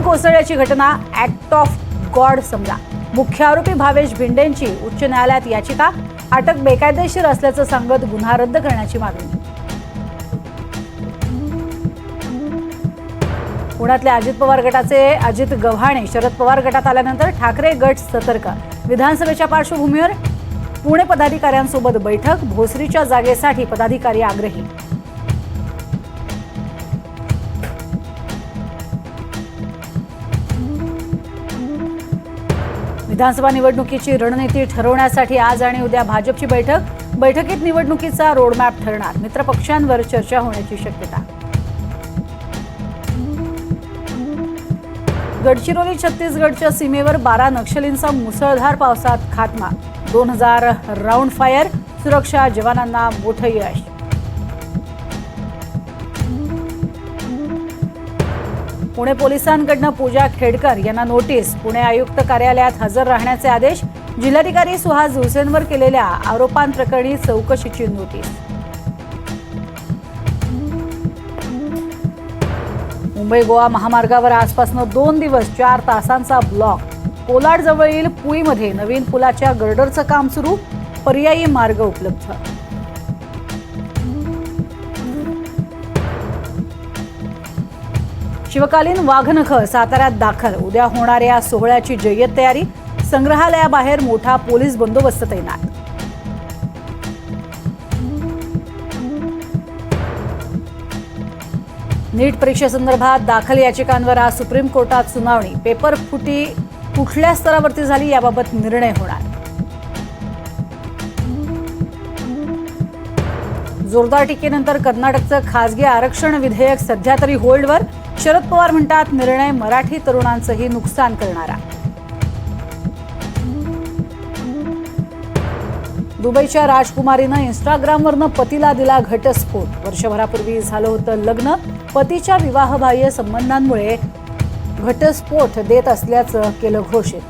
कोसळल्याची घटना act of God समजा. मुख्य आरोपी भावेश भिंडेंची उच्च न्यायालयात याचिका अटक बेकायदेशीर असल्याचं सांगत गुन्हा रद्द करण्याची मागणी. पुण्यातल्या अजित पवार गटाचे अजित गव्हाणे शरद पवार गटात आल्यानंतर ठाकरे गट सतर्क. विधानसभेच्या पार्श्वभूमीवर पुणे पदाधिकाऱ्यांसोबत बैठक भोसरीच्या जागेसाठी पदाधिकारी आग्रही. विधानसभा निवडणुकीची रणनीती ठरवण्यासाठी आज आणि उद्या भाजपची बैठक. बैठकीत निवडणुकीचा रोडमॅप ठरणार. मित्रपक्षांवर चर्चा होण्याची शक्यता. गडचिरोली छत्तीसगडच्या सीमेवर बारा नक्षलींचा मुसळधार पावसात खात्मा. दोन हजार राऊंड फायर सुरक्षा जवानांना मोठं यश. पुणे पोलिसांकडनं पूजा खेडकर यांना नोटीस. पुणे आयुक्त कार्यालयात हजर राहण्याचे आदेश जिल्हाधिकारी सुहास हुसेनवर केलेल्या आरोपांप्रकरणी चौकशीची नोटीस. मुंबई गोवा महामार्गावर आजपासून दोन दिवस चार तासांचा ब्लॉक. कोलाडजवळील पुईमध्ये नवीन पुलाच्या गर्डरचं काम सुरू. पर्यायी मार्ग उपलब्ध. शिवकालीन वाघनख साताऱ्यात दाखल. उद्या होणाऱ्या सोहळ्याची जय्यत तयारी. संग्रहालयाबाहेर मोठा पोलीस बंदोबस्त तैनात. नीट परीक्षेसंदर्भात दाखल याचिकांवर आज सुप्रीम कोर्टात सुनावणी. पेपर फुटी कुठल्या स्तरावरती झाली याबाबत निर्णय होणार. जोरदार टीकेनंतर कर्नाटकचं खासगी आरक्षण विधेयक सध्या तरी होल्डवर. शरद पवार म्हणतात निर्णय मराठी तरुणांचंही नुकसान करणारा. दुबईच्या राजकुमारीनं इंस्टाग्रामवरनं पतीला दिला घटस्फोट. वर्षभरापूर्वी झालं होतं लग्न. पतीच्या विवाहबाह्य संबंधांमुळे घटस्फोट देत असल्याचं केलं घोषित.